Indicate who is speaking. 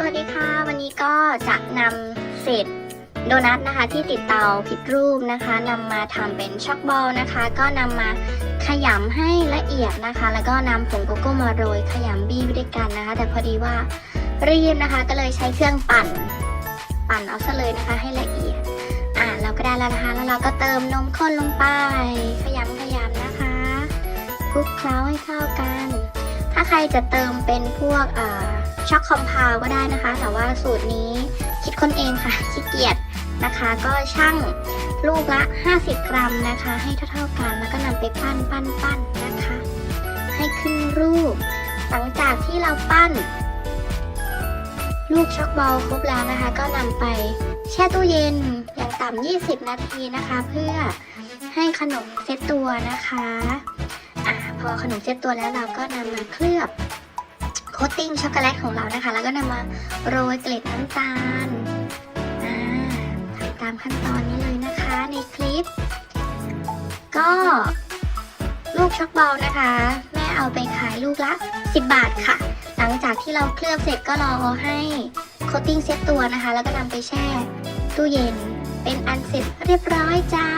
Speaker 1: สวัสดีค่ะ วันนี้ก็จะนำเศษโดนัทนะคะ ที่ติดเตาผิดรูปนะคะนำมาทำเป็นช็อกบอลนะคะ ก็นำมาขยำให้ละเอียดนะคะ แล้วก็นำผงโกโก้มาโรยขยำบี้ไปด้วยกันนะคะ แต่พอดีว่ารีบนะคะ ก็เลยใช้เครื่องปั่น ปั่นเอาซะเลยนะคะ ให้ละเอียด อ่าเราก็ได้แล้วนะคะ แล้วเราก็เติมนมข้นลงไป ขยำขยำนะคะคลุกเคล้าให้เข้ากัน ถ้าใครจะเติมเป็นพวกอ่า ช็อกคอมเพลก็ได้นะคะ แต่ว่าสูตรนี้คิดคนเองค่ะขี้เกียจนะคะก็ช่างลูกละ 50 กรัมนะคะ ให้เท่าๆกันแล้วก็นำไปปั้นปั้นปั้นนะคะ ให้ขึ้นรูป หลังจากที่เราปั้น ลูกช็อกบอลครบแล้วนะคะ ก็นำไปแช่ตู้เย็นอย่างต่ำ20 นาทีนะคะ เพื่อให้ขนมเซตตัวนะคะอะพอขนมเซตตัวแล้วเราก็นำมาเคลือบ โคตติ้งช็อกโกแลตของเรานะคะ แล้วก็นำมาโรยเกล็ดน้ำตาลทำตามขั้นตอนนี้เลยนะคะในคลิป ก็ลูกช็อกบอลนะคะ แม่เอาไปขายลูกละ 10 บาทค่ะ หลังจากที่เราเคลือบเสร็จก็รอให้โคตติ้งเซ็ตตัวนะคะ แล้วก็นำไปแช่ตู้เย็นเป็นอันเสร็จเรียบร้อยจ้า